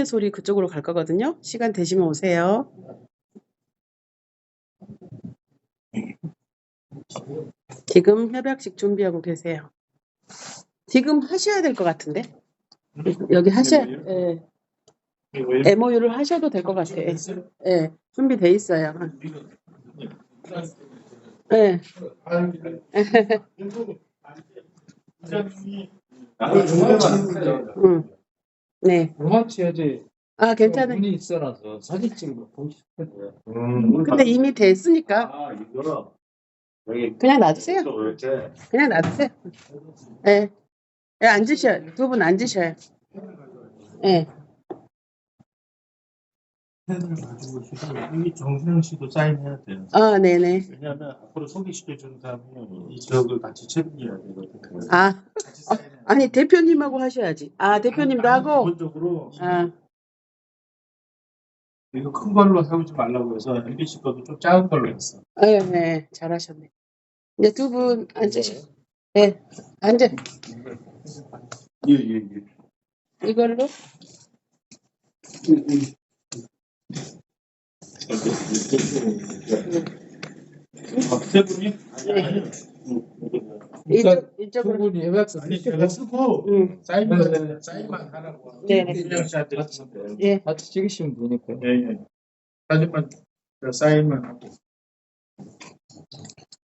할머니의 소리 그쪽으로 갈 거거든요. 시간 되시면 오세요. 지금 협약식 준비하고 계세요. 지금 하셔야 될 것 같은데. 여기 하셔야, 예. MOU를 하셔도 될 것 같아요. 예, 예, 준비돼 있어요. 예. 음. 네. 음악치야지 아, 괜찮아요. 문이 있어놔서 사진 찍고 보고 싶거든요. 음, 근데 이미 됐으니까 아, 이거는 여기 그냥 놔두세요. 또 그냥 놔두세요. 예. 예, 앉으셔요. 두 분 앉으셔요. 예. 여기 정수영 씨도 사인해야 돼요. 아, 네네. 왜냐하면 앞으로 소개시켜 주는 사람이 이 지역을 같이 책임져야 되거든요. 아, 같이 사인해야 아니, 대표님하고 하셔야지. 아, 대표님도 하고. 기본적으로 아, 이거 큰 걸로 세우지 말라고 해서 MBC 것도 좀 작은 걸로 했어. 예, 네. 잘하셨네. 이제 두 분 앉으셔. 예, 앉아. 예, 예, 예. 이걸로. 아, 세 분이? 네. 아니, 이쪽, 두 이쪽으로. 분이 협약서 아니 쓰시고 제가 쓰고 음, 사인만 사인만 하라고. 네네. 김영 씨한테 했는데. 예. 같이 찍으시면 되니까요. 예, 예. 사진만 제가 사인만 하고.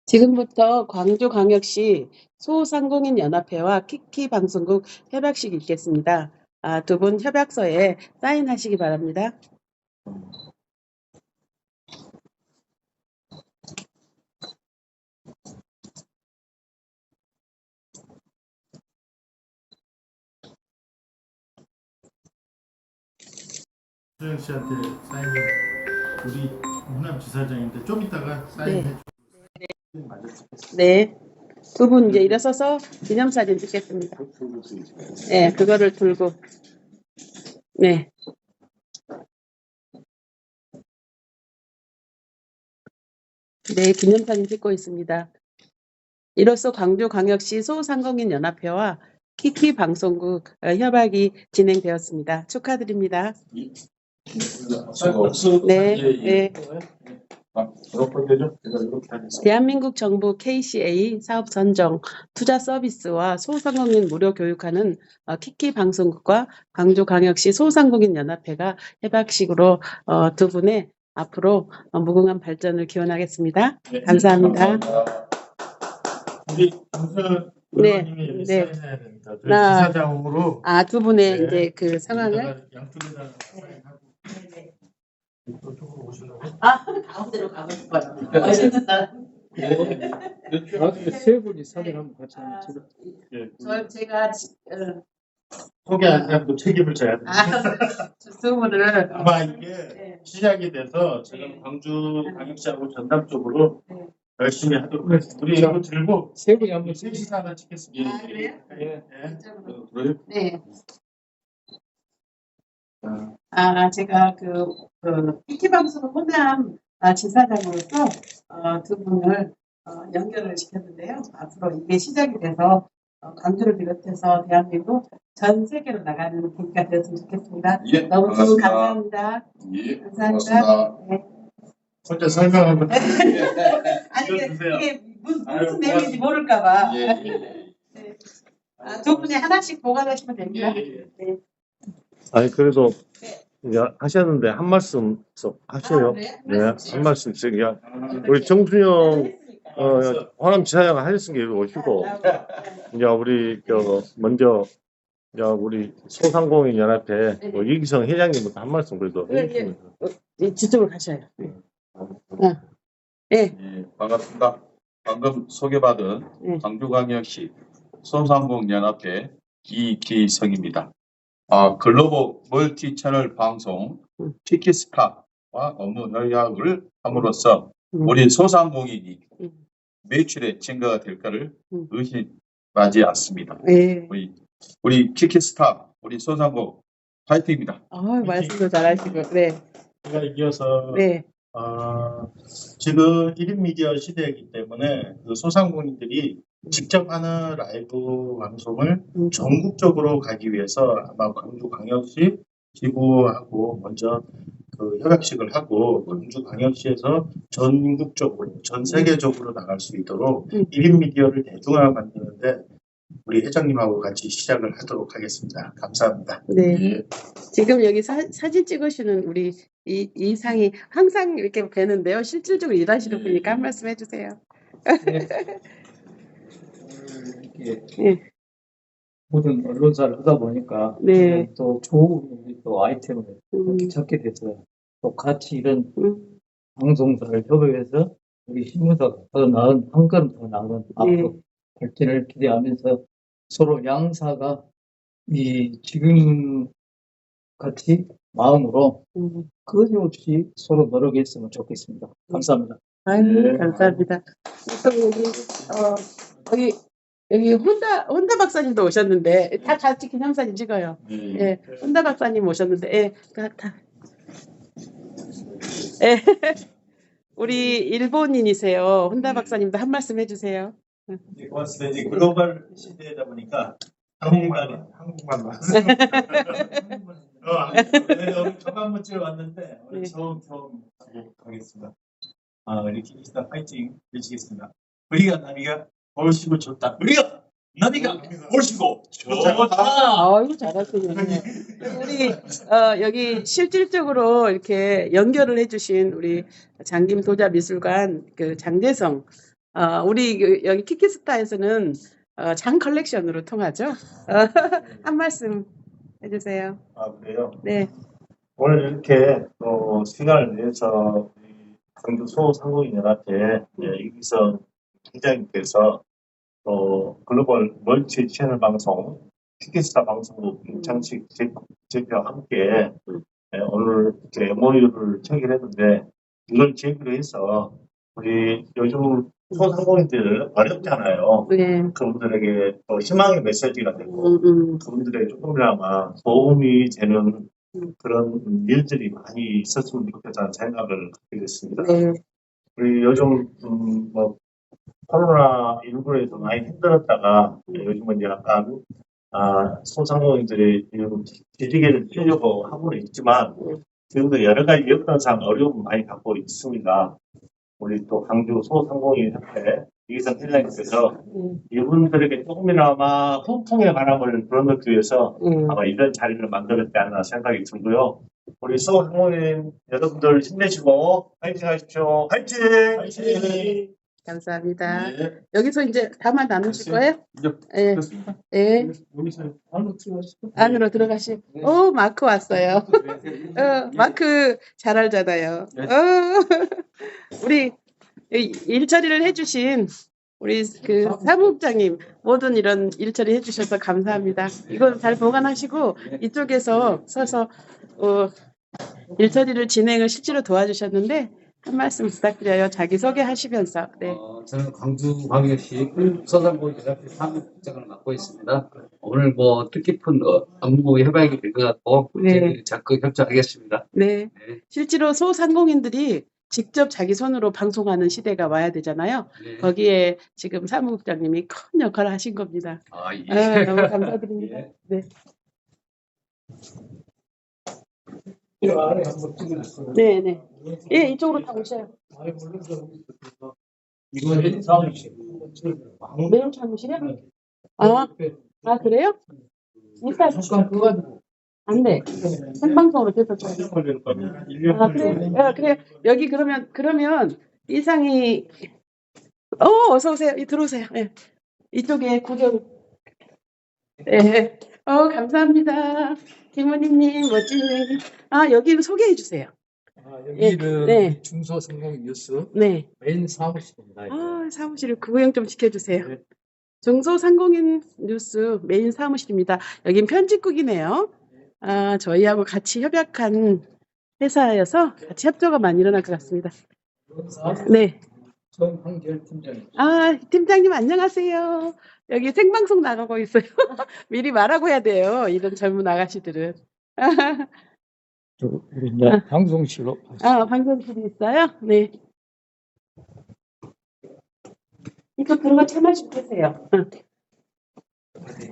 지금부터 광주광역시 소상공인 연합회와 키키 방송국 협약식이 있겠습니다. 아, 두 분 협약서에 사인하시기 바랍니다. 조영 씨한테 사인 우리 호남 지사장인데 좀 이따가 사인해 줘. 네. 두 분 이제 일어서서 기념사진 찍겠습니다. 네, 그거를 들고. 네. 네, 기념사진 찍고 있습니다. 이로써 광주광역시 소상공인 연합회와 키키 방송국 어, 협약이 진행되었습니다. 축하드립니다. 네, 네. 아? 제가 이렇게 하겠습니다. 대한민국 정부 KCA 사업 선정, 투자 서비스와 소상공인 무료 교육하는 어, 키키 방송국과 광주광역시 소상공인 연합회가 협약식으로 어, 두 분의 앞으로 어, 무궁한 발전을 기원하겠습니다. 네, 감사합니다. 우리 강서 네, 의원님이 네. 사인해야 됩니다. 저희 나- 지사장으로 아, 두 분의 네. 이제 그 상황을 양쪽에다가 사인하고 이쪽으로 오시라고. 아, 가운데로 가고 싶어요. 멋있다. 나중에 세 분이 사진 한번 같이 한번 찍어. 예, 저 제가 어, 소개 안 하고 책임을 져야 돼. 아, 두 분을 아마 이게 네. 시작이 돼서 제가 네. 광주 광역시하고 전담 쪽으로 네. 열심히 하도록 하겠습니다. 우리 이거 들고 세 분이 한번 셋이 찍으시죠. 하나 찍겠습니다. 아, 그래요? 예. 이쪽으로. 그래요? 네. 아, 아, 제가 그, 그, 이티방송 호남 아, 지사장으로서 어, 두 분을 어, 연결을 시켰는데요. 앞으로 이게 시작이 돼서 어, 광주를 비롯해서 대한민국 전 세계로 나가는 계기가 되었으면 좋겠습니다. 예, 너무 반갑습니다. 감사합니다. 예, 감사합니다. 고맙습니다. 네. 혼자 설명하고 아니, 이게. 이게 무슨, 무슨 내용인지 모를까봐. 예, 예. 네. 아, 두 분이 하나씩 보관하시면 됩니다. 예, 네. 아니 그래도 네. 이제 하셨는데 한 말씀 좀 하셔요. 아? 네, 한 말씀씩. 야, 아, 우리 정순영 했으니까. 어, 호남 지사장 하셨으니까 여기 오시고 이제 우리 저 먼저 이제 우리 소상공인 연합회 네. 뭐 이기성 회장님부터 한 말씀 그래도 예, 해주시면 네, 저쪽으로 가셔요. 네. 네. 예, 반갑습니다. 방금 소개받은 네. 광주광역시 소상공연합회 이기성입니다. 아, 글로벌 멀티 채널 방송 음. 티키스타와 업무 협약을 함으로써 음. 우리 소상공인이 음. 매출의 증가가 될까를 음. 의심하지 않습니다. 네. 우리 우리 키키스타 우리 소상공 파이팅입니다. 아, 말씀도 잘하시고, 네, 제가 이어서 네, 아, 지금 1인 미디어 시대이기 때문에 그 소상공인들이 직접 하는 라이브 방송을 음. 전국적으로 가기 위해서 아마 광주 광역시 지구하고 먼저 그 협약식을 하고 광주광역시에서 전국적으로 전 세계적으로 나갈 수 있도록 음. 1인 미디어를 대중화 만드는데 우리 회장님하고 같이 시작을 하도록 하겠습니다. 감사합니다. 네. 지금 여기 사, 사진 찍으시는 우리 이, 이상이 항상 이렇게 뵈는데요. 실질적으로 일하시는 분이니까 한 말씀 해주세요. 이렇게 네. 모든 언론사를 하다 보니까 네. 또 좋은 또 아이템을 음, 이렇게 찾게 됐어요. 또 같이 이런 음, 방송사를 협업해서 우리 신문사가 더 나은 한 걸음 더 나은 앞으로 발전을 기대하면서 서로 양사가 이 지금 같이 마음으로 음. 끊임없이 서로 노력했으면 좋겠습니다. 감사합니다. 아유, 네. 감사합니다. 또 여기, 어, 여기, 여기 혼다, 혼다 박사님도 오셨는데, 다 같이 기념사진 찍어요. 예, 혼다 박사님 오셨는데, 예, 다, 다. 예, 우리 일본인이세요. 혼다 박사님도 한 말씀 해주세요. 네, 고맙습니다. 이제 글로벌 시대다 보니까 한국만 한국만 왔어요. 어, 네, 오늘 한 번째 왔는데 오늘 네. 처음 처음 가겠습니다. 아, 우리 기시다 파이팅 해주시겠습니다. 우리가 나비가 얼씨고 좋다. 우리가 나비가 얼씨고 좋다. 아유, 잘하시네요. 우리, 어, 여기 실질적으로 이렇게 연결을 해주신 우리 장김 도자 미술관 그 장재성, 어, 우리 그 여기 키키스타에서는 어, 장 컬렉션으로 통하죠. 어, 한 말씀 해주세요. 아 그래요. 네. 오늘 이렇게 또 시간을 내서 우리 광주 소상공인연합회 예, 이기성 팀장님께서 또 글로벌 멀티 채널 방송 티켓스타 방송국 장식 제표와 함께 예, 오늘 이렇게 MOU를 체결했는데 이걸 계기로 해서 우리 요즘 소상공인들 어렵잖아요. 네. 그분들에게 또 희망의 메시지가 되고 음, 음. 그분들의 조금이나마 도움이 되는 음. 그런 일들이 많이 있었으면 좋겠다는 생각을 갖게 됐습니다. 네. 우리 요즘 음, 뭐 코로나 19에서 많이 힘들었다가 요즘은 이제 약간 아, 소상공인들이 지지개를 펴려고 하고는 있지만 지금도 여러 가지 여건상 어려움 많이 갖고 있습니다. 우리 또 광주 소상공인 협회 이기성 회장님께서 음, 이분들에게 조금이나마 후풍의 바람을 불어넣기 위해서 음. 아마 이런 자리를 만들었지 않나 생각이 들고요. 우리 소상공인 여러분들 힘내시고 화이팅 하십시오. 화이팅! 화이팅! 감사합니다. 네. 여기서 이제 다만 나누실 거예요? 예. 예. 여기서 안으로 들어가시죠. 안으로 들어가시. 오, 마크 왔어요. 어, 마크 잘 알잖아요. 네. 어, 우리 이 일처리를 해주신 우리 그 사무국장님 모든 이런 일처리 해주셔서 감사합니다. 이거 잘 보관하시고 이쪽에서 서서 어, 일처리를 진행을 실제로 도와주셨는데 한 말씀 부탁드려요. 자기 소개 하시면서. 네. 어, 저는 광주 광역시 소상공인연합회 사무국장을 맡고 있습니다. 오늘 뭐 뜻깊은 어, 업무 협약이 될것 같고 네. 적극 협조하겠습니다. 네. 네. 실제로 소상공인들이 직접 자기 손으로 방송하는 시대가 와야 되잖아요. 네. 거기에 지금 사무국장님이 큰 역할을 하신 겁니다. 아, 예. 아, 너무 감사드립니다. 예. 네. 찍어주세요. 네, 네. 예, 이쪽으로 다 오셔요. 아이, 물론 저- 이거 내 사무실. 매일 사무실이요? 아, 아, 그래요? 일단, 잠깐 그거 가지고 안 돼. 생방송으로 계속. 아, 그래. 아, 그래. 여기 그러면, 그러면 이상이, 어, 어서 오세요. 이 들어오세요. 예. 이쪽에 구경. 네. 어, 감사합니다. 김은희님, 멋진 얘기. 아, 여기를 소개해 주세요. 아, 여기는 네. 중소상공인 뉴스 네. 메인 사무실입니다. 아, 사무실을 구경 좀 시켜주세요. 네. 중소상공인 뉴스 메인 사무실입니다. 여긴 편집국이네요. 아, 저희하고 같이 협약한 회사여서 같이 협조가 많이 일어날 것 같습니다. 네. 정한결 팀장님. 아, 팀장님 안녕하세요. 여기 생방송 나가고 있어요. 미리 말하고 해야 돼요. 이런 젊은 아가씨들은. 저, 우리 이제 방송실로 아, 방송실이 있어요? 네. 이거 들어가 차 마시고 계세요. 응.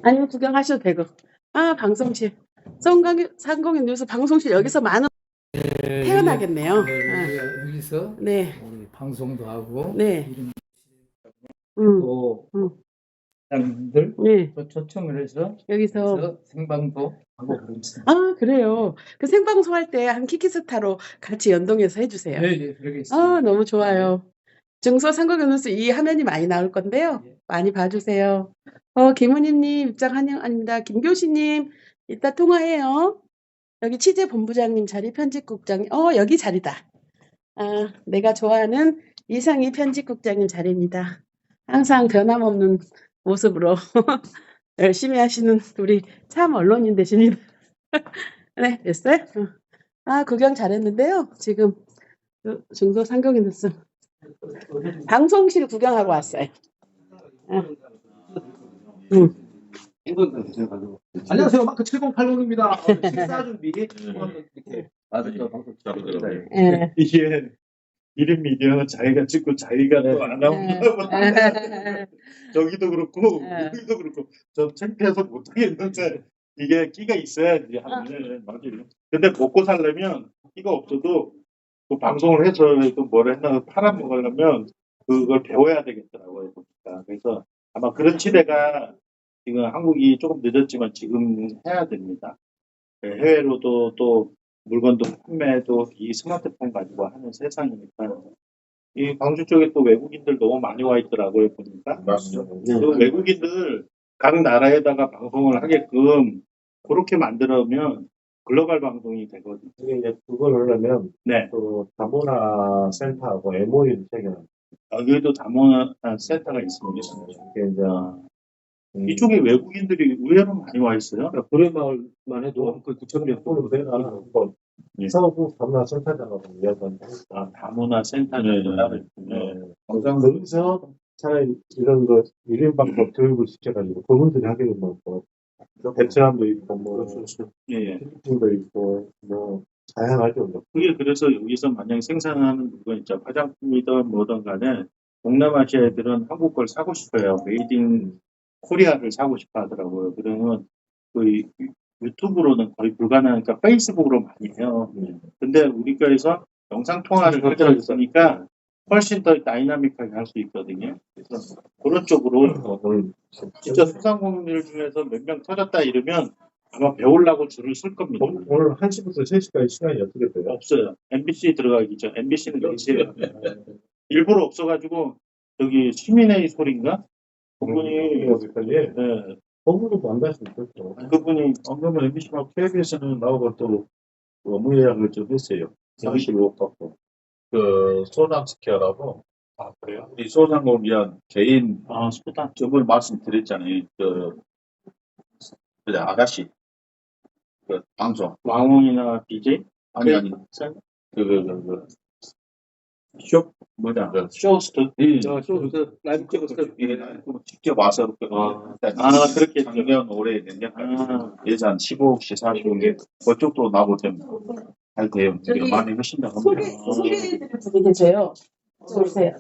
아니면 구경하셔도 되고. 아, 방송실. 성광 상공인 뉴스 방송실 여기서 많은 태어나겠네요. 네, 여기서 네, 우리 방송도 하고 네, 이런 음, 또 음. 장님들 네, 또 초청을 해서 여기서 그래서 생방도 하고 그렇습니다. 아 그래요. 그 생방송 할 때 한 키키스타로 같이 연동해서 해주세요. 네, 네, 그러겠습니다. 아 너무 좋아요. 중소 상공인 뉴스 이 화면이 많이 나올 건데요. 많이 봐주세요. 어 김은희님 입장 환영합니다. 김교시님 이따 통화해요. 여기 취재 본부장님 자리 편집국장님 어 여기 자리다. 아 내가 좋아하는 이상희 편집국장님 자리입니다. 항상 변함없는 모습으로 열심히 하시는 우리 참 언론인 되십니다. 네 됐어요? 어. 아 구경 잘했는데요. 지금 그 중소 상공인 뉴스 방송실 구경하고 왔어요. 응. 안녕하세요. 마크 7080입니다. 식사 준비 한번 이렇게 맞아요. 방송 잘하더라고요. 예. 이름 미디어는 자기가 찍고 자기가 또안 나오고 예. 저기도 그렇고 네. 여기도 그렇고 저 창피해서 못하겠는데 이게 끼가 있어야지 하면 맞아요. 근데 먹고 살려면 끼가 없어도 그 방송을 해서 또 뭐를 했나 팔아먹으려면 그걸 배워야 되겠더라고요. 보니까. 그래서 아마 그런 시대가 지금 한국이 조금 늦었지만 지금 해야 됩니다. 네, 해외로도 또 물건도 판매도 이 스마트폰 가지고 하는 세상이니까 이 광주 쪽에 또 외국인들 너무 많이 와 있더라고요 보니까 맞습니다. 그 외국인들 각 나라에다가 방송을 하게끔 그렇게 만들면 글로벌 방송이 되거든요. 이게 이제 그걸 하려면 네. 또 다문화 센터하고 MOU를 체결. 여기에도 다문화 센터가 있습니다. 이게 이제 음, 이쪽에 외국인들이 의외로 많이 와 있어요. 구례마을만 해도 그 구청 몇 분으로 되나 뭐 예. 서구 다문화 센터장하고 이야기하는데 아, 다문화 센터를 따로 있군요. 항상 거기서 차라리 이런 거 일인 방 법 교육을 시켜가지고 그분들이 하게 되면 뭐 베트남도 있고 뭐 예, 예. 필리핀도 있고 뭐 다양하죠. 뭐. 그게 그래서 여기서 만약에 생산하는 물건 있죠. 화장품이든 뭐든 간에 동남아시아 애들은 한국 걸 사고 싶어요. 메이드 인 코리아를 사고 싶어 하더라고요. 그러면 그 유- 유튜브로는 거의 불가능하니까 페이스북으로 많이 해요. 근데 우리 거에서 영상 통화를 하게 있으니까 훨씬 더 다이나믹하게 할 수 있거든요. 그래서 그런 쪽으로 진짜 소상공인들 중에서 몇 명 터졌다 이러면 아마 배우려고 줄을 쓸 겁니다. 오늘- 오늘 1시부터 3시까지 시간이 어떻게 돼요? 없어요. MBC 들어가기 전 MBC는 4시에 일부러 없어가지고 저기 시민의 소리인가? 그분이 여기까지 네, 거부도 안 다시 있겠죠. 그분이 안 그러면 MBC하고 KBS는 나오고 또 업무 예약을 좀 했어요. 사실 못 받고. 그, 소남스케어라고. 아 그래요? 우리 소상공인 위한 개인, 아 소다 저번에 말씀드렸잖아요. 그, 그 아가씨. 그, 방송. 왕홍이나 BJ 아니, 아니. 그, 그, 그, 그, 쇼? 뭐냐, 그, 쇼스트 저, 저, 저, 라이브 예, 직접 와서 그, 아, 아, 아, 그렇게 작년 올해 내년 아, 예산 15억씩 40억에 그쪽도 나고 좀잘 돼요. 저기 우리가 많이 하신다 소개 합니다. 소개해드릴 분이 계세요. 저 오세요.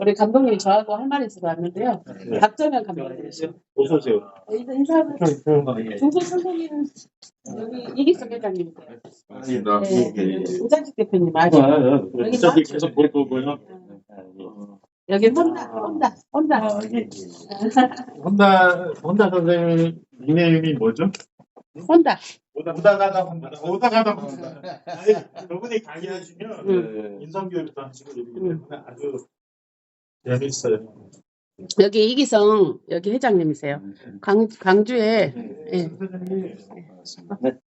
우리 감독님이 저하고 할 말이 있어서 왔는데요. 박정현 감독님이시죠. 어서 오세요. 인사 인사하고 중소 상공인 여기 이기석 회장님이세요. 맞습니다. 네, 예, 예. 우장식 대표님 아시죠? 여기 저기 나- 계속 볼 거고요. 여기 혼다 혼다 혼다. 혼다 혼다 선생님 닉네임이 뭐죠? 혼다. 오다 가다 혼다. 오다 가다 혼다. 아니, 저분이 강의하시면 음. 인성교육도 하시고 이러기 때문에 아주 재밌어요. 여기 이기성 여기 회장님이세요. 광 광주에 예. 선생님이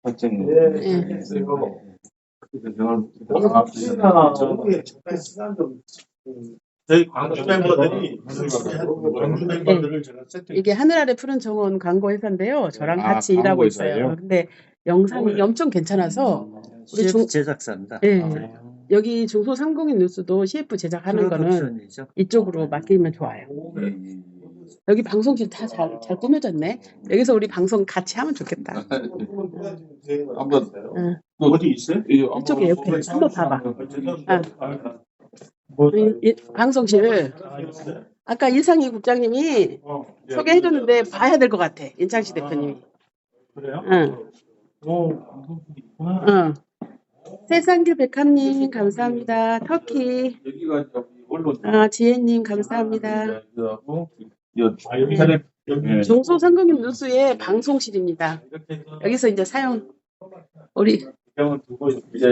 박정희. 예. 저분이 잠깐 시간 좀 저희 광주 멤버들이 광주 멤버들을 제가 세팅 이게 하늘 아래 푸른 정원 광고 회사인데요. 저랑 아, 같이 일하고 광고 있어요. 회사예요? 근데 영상이 엄청 괜찮아서 우리 중 제작사입니다. 예. 여기 중소 상공인 뉴스도 CF 제작하는 거는 이쪽으로 맡기면 좋아요. 여기 방송실 다 잘 잘 꾸며졌네. 여기서 우리 방송 같이 하면 좋겠다. 한번 응. 어디 있어요? 이쪽에 옆에 한번 봐봐. 아. 뭐, 이- 방송실 아까 일상희 국장님이 어, 소개해줬는데 봐야 될 것 같아. 인창시 대표님이. 그래요? 응. 응. 세상길 백합님 감사합니다. 터키 여기가 저기 언론 아, 지혜님 감사합니다. 하고 여 인터넷 예. 중소 상공인 뉴스의 방송실입니다. 이렇게 해서 여기서 이제 사용 우리 병을 두고 이제 이제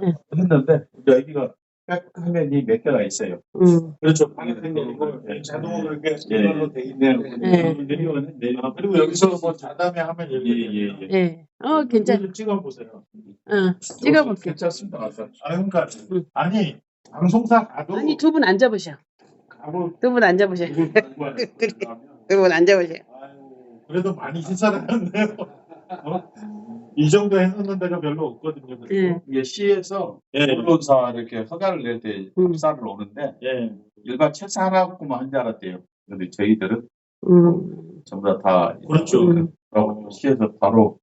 네. 했는데 이제 여기가 백 화면이 몇 개가 있어요. 음, 그렇죠. 방송되고 자동으로 이렇게 예. 선별로 돼 있네요. 네. 내리오는 내리. 아, 그리고 여기서 뭐 자담회 하면 여기 예 예 예. 예. 어, 괜찮. 좀 찍어 보세요. 어, 찍어 볼게. 괜찮습니다. 가서. 아, 그러니까 응. 아니 방송사 가도 아니 두 분 앉아 보셔. 가고 두분 앉아 보셔. 갖고 와요. 두분 앉아보셔. 아유, 그래도 많이 시사하는데요. 어? 이 정도 해놓는 데가 별로 없거든요. 예. 이게 시에서 예. 언론사 이렇게 허가를 낼때 음. 합사를 오는데 예. 일반 책사 하나뿐만 한줄 알았대요. 근데 저희들은 음, 전부 다 다. 그렇죠. 음. 그러고 시에서 바로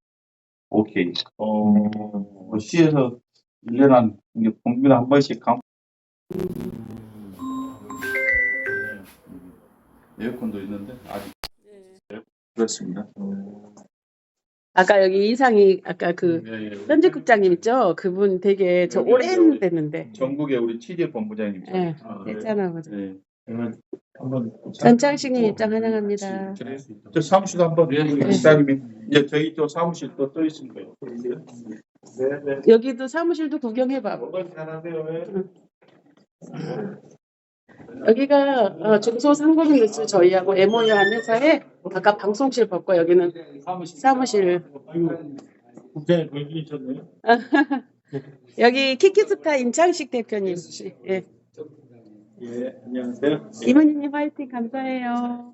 오케이. 어, 뭐 시에서 1년에 한, 이게 공비를 한 번씩 감. 에어컨도 있는데, 아직. 그렇습니다. 아까 여기 이상이 아까 그 예, 예. 편집국장님 있죠? 그분 되게 저 오랜. 됐는데. 전국의 우리 취재 본부장님. 예. 아, 했잖아. 맞아. 예. 그러면 한번 전창식님 입장 환영합니다. 저, 저 사무실 한번 기자님이 이제 저희 또 사무실 또떠 있습니다. 네네. 여기도 사무실도 구경해봐. 뭐가 잘하세요? 예. 여기가 어, 중소상공인 뉴스 저희하고 MOU한 회사에 아까 방송실 벗고 여기는 사무실. 국장님 여기 있었네요. 여기 키키스타 임창식 대표님. 예. 예, 안녕하세요. 이모님 화이팅 감사해요.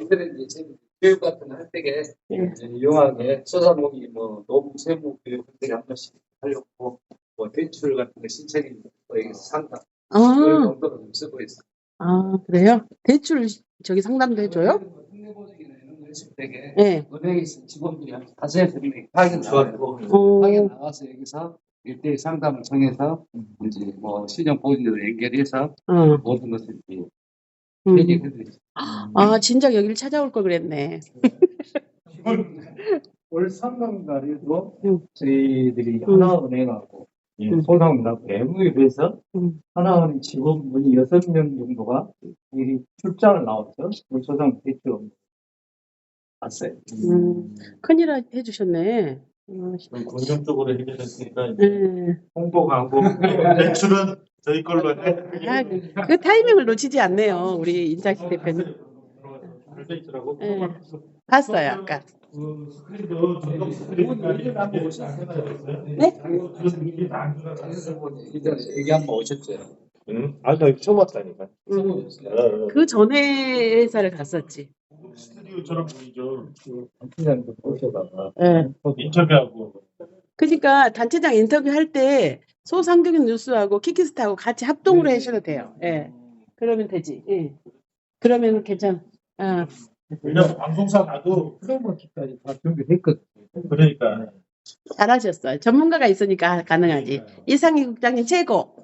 이들은 이제 교육 같은 때에 예. 이제 유용하게 소상공인 뭐 노무 세무 교육 할 때에 한 번씩 하려고 뭐 대출 같은 거 신청이 뭐 상담 아, 정도로 좀 쓰고 있어요. 아 그래요? 대출 저기 상담도 해줘요? 국내보증이나 이런 거 했을 때에 예. 은행에서 직원들이 한 다수에서 명이 파견 나와요. 어, 파견 나와서 여기서 일대일 상담을 통해서 이제 뭐 신용 보증으로 연결해서 어. 모든 것을 이제 음. 해결해드리죠. 아 진작 여기를 찾아올 걸 그랬네. 올 상반기에도 음. 저희들이 음. 하나은행하고 음. 소상은하고 MOU에서 음. 하나은행 직원분이 여섯 명 정도가 이 출장을 나왔죠. 우리 소상 대표 왔어요. 음, 큰일 하- 해주셨네. 음, 그럼 긍정적으로 해결했으니까 이제 예. 홍보 광고 대출은 저희 걸로 해. 아, 그, 그 타이밍을 놓치지 않네요. 우리 인장식 대표님. 잘돼 있더라고. 예. 봤어요, 아까. 그 관리 한번 오시나요? 네? 이전에 얘기 한번 오셨죠. 응? 아, 나 처음 왔다니까. 음, 그 전에 회사를 갔었지. 스튜디오처럼 보이죠. 단체장도 모셔다가 예. 인터뷰하고. 그러니까 단체장 인터뷰 할 때 소상공인 뉴스하고 키키스타하고 같이 합동으로 하셔도 돼요. 예. 그러면 되지. 예. 그러면 괜찮 아. 아, 왜냐면 방송사 가도 프로모티까지 다 준비했거든요. 그러니까 잘하셨어요. 전문가가 있으니까 가능하지. 이상희 국장님 최고.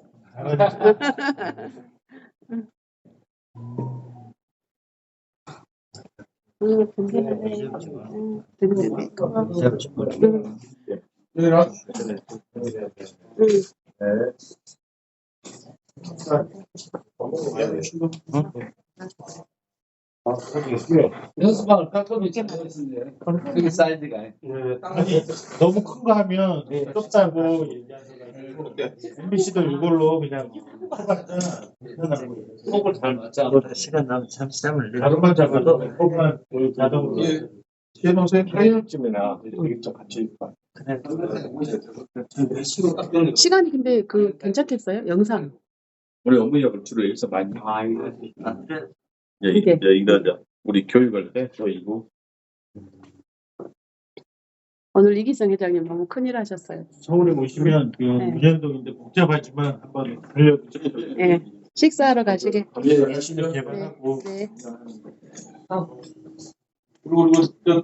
음, 든든하네. 음, 든든해. 음, 음. 가끔 이렇게 보였는데 그게 사이즈가 아니 너무 큰 거 하면 좁다고 얘기하셔가지고 MBC도 이걸로 그냥 속을 잘 맞자. 시간 나면 잠시 잠을 내. 다른만 잡아도 조금만 그 자동으로 예. 해놓으세요. 타이어쯤이나 좀 같이 봐. 시간이 근데 그 괜찮겠어요? 영상. 우리 업무역을 주로 여기서 많이. 아, 이거. 이게. 이제 여기가 이제 우리 교육을 해, 저희고. 오늘 이기성 회장님 너무 큰일 하셨어요. 서울에 오시면 그 네. 무전동인데 복잡하지만 한번 알려드릴게요. 예. 식사하러 가시게. 예, 열심히 개발하고 네. 그리고 그리고 저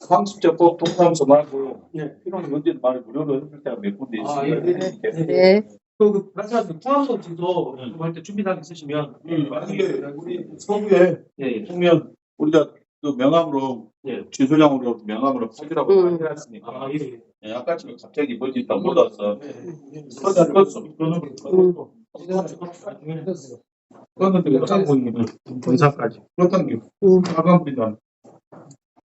상습제법 통감서 말고 예, 필요한 문제는 말을 무료로 해줄 때가 몇 군데 아, 있습니다. 네. 그 말씀하신 포함성지도 할때 준비사항 있으시면 음, 만약에 우리 서구에 예, 예. 보면 우리가 그 명함으로 예. 지소장으로 명함으로 파기라고 음. 해놨으니까 아, 예. 예, 아까처럼 갑자기 뭐지 다 묻어서 그거는 그거는 그거는 그거는 본사까지. 그렇다는 게 음. 사과합니다.